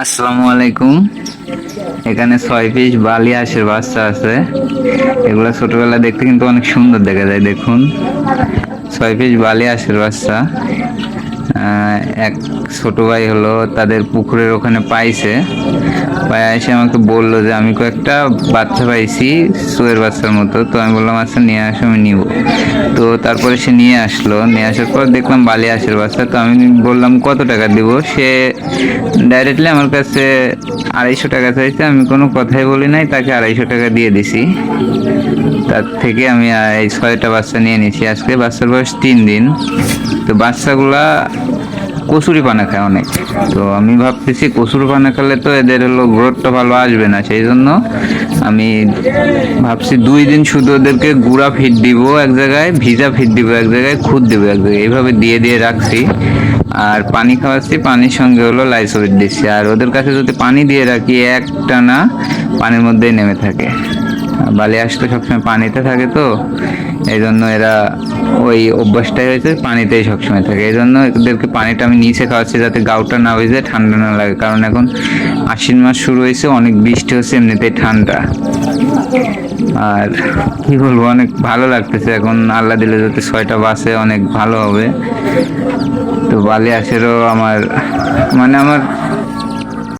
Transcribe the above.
আসসালামু আলাইকুম। এখানে ছয় পিস বালি আশের বাচ্চা আছে। এগুলো ছোটবেলায় দেখতে কিন্তু অনেক সুন্দর দেখা যায়, দেখুন। ছয় পিস বালি আশের বাচ্চা। এক ছোট ভাই হলো, তাদের পুকুরের ওখানে পাইছে। পায়ে এসে আমাকে বলল যে, আমি কয়েকটা বাচ্চা পাইছি শুয়ের বাচ্চার মতো। তো আমি বললাম আচ্ছা নিয়ে আসো, আমি নিব। তো তারপরে সে নিয়ে আসলো। নিয়ে আসার পর দেখলাম বালি আশের বাচ্চা। তো আমি বললাম, কত টাকা দিব? সে ডাইরেক্টলি আমার কাছে আড়াইশো টাকা চাইছে। আমি কোনো কথাই বলি নাই, তাকে আড়াইশো টাকা দিয়ে দিছি। তার থেকে আমি এই ছয়টা বাচ্চা নিয়ে নিয়েছি। আজকে বাচ্চার বয়স তিন দিন। তো বাচ্চাগুলা কচুরি পানা খায় অনেক। তো আমি ভাবতেছি কচুরি পানা খেলে তো এদের হলো গ্রোথটা ভালো আসবে না। সেই জন্য আমি ভাবছি দুই দিন শুধু ওদেরকে গুঁড়া ফিট দিব এক জায়গায়, ভিজা ফিট দিব এক জায়গায়, খুদ দিব এক জায়গায়। এইভাবে দিয়ে দিয়ে রাখছি। আর পানি খাওয়াচ্ছি, পানির সঙ্গে হলো লাইসোবিট দিচ্ছি। আর ওদের কাছে যদি পানি দিয়ে রাখি একটানা পানির মধ্যেই নেমে থাকে। বালি আসলে সবসময় পানিতে থাকে তো এই জন্য এরা ওই অভ্যাসটাই হয়েছে পানিতেই সবসময় থাকে। এই জন্য এদেরকে পানিটা আমি নিচে খাওয়াচ্ছি যাতে গাউটা না হয়ে ঠান্ডা না লাগে। কারণ এখন আশ্বিন মাস শুরু হয়েছে, অনেক বৃষ্টি হচ্ছে, এমনিতেই ঠান্ডা। আর কি বলব, অনেক ভালো লাগতেছে। এখন আল্লাহ দিলে যাতে ছয়টা বাসে অনেক ভালো হবে। তো বালি আসেরও আমার মানে আমার